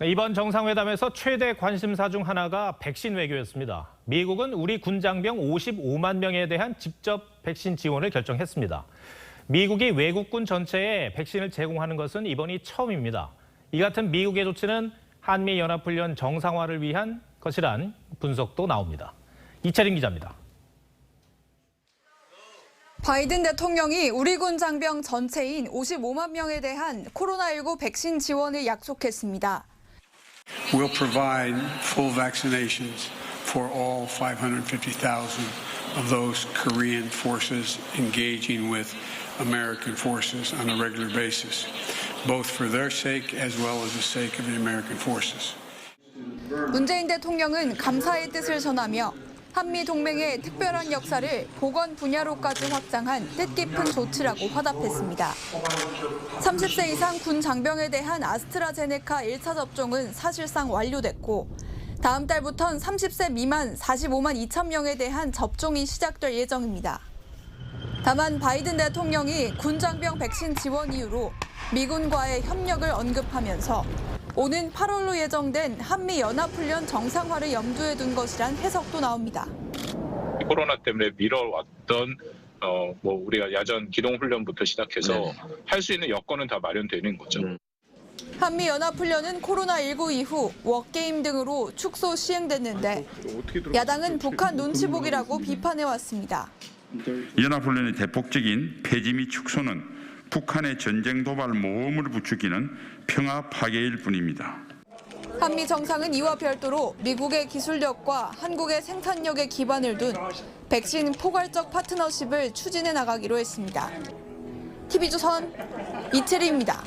네, 이번 정상회담에서 최대 관심사 중 하나가 백신 외교였습니다. 미국은 우리 군장병 55만 명에 대한 직접 백신 지원을 결정했습니다. 미국이 외국군 전체에 백신을 제공하는 것은 이번이 처음입니다. 이 같은 미국의 조치는 한미 연합훈련 정상화를 위한 것이란 분석도 나옵니다. 이채린 기자입니다. 바이든 대통령이 우리 군 장병 전체인 55만 명에 대한 코로나19 백신 지원을 약속했습니다. We'll provide full vaccinations for all 550,000 of those Korean forces engaging with American forces on a regular basis, both for their sake as well as the sake of the American forces. 문재인 대통령은 감사의 뜻을 전하며 한미 동맹의 특별한 역사를 보건 분야로까지 확장한 뜻깊은 조치라고 화답했습니다. 30세 이상 군 장병에 대한 아스트라제네카 1차 접종은 사실상 완료됐고 다음 달부턴 30세 미만 45만 2천 명에 대한 접종이 시작될 예정입니다. 다만 바이든 대통령이 군 장병 백신 지원 이유로 미군과의 협력을 언급하면서 오는 8월로 예정된 한미 연합훈련 정상화를 염두에 둔 것이란 해석도 나옵니다. 코로나 때문에 미뤄왔던 어 뭐 우리가 야전 기동 훈련부터 시작해서 할 수 있는 여건은 다 마련되는 거죠. 한미 연합훈련은 코로나19 이후 워게임 등으로 축소 시행됐는데 야당은 북한 눈치 보기라고 비판해왔습니다. 연합훈련의 대폭적인 폐지 및 축소는 북한의 전쟁 도발 모험을 부추기는 평화 파괴일 뿐입니다. 한미 정상은 이와 별도로 미국의 기술력과 한국의 생산력에 기반을 둔 백신 포괄적 파트너십을 추진해 나가기로 했습니다. TV조선 이채리입니다.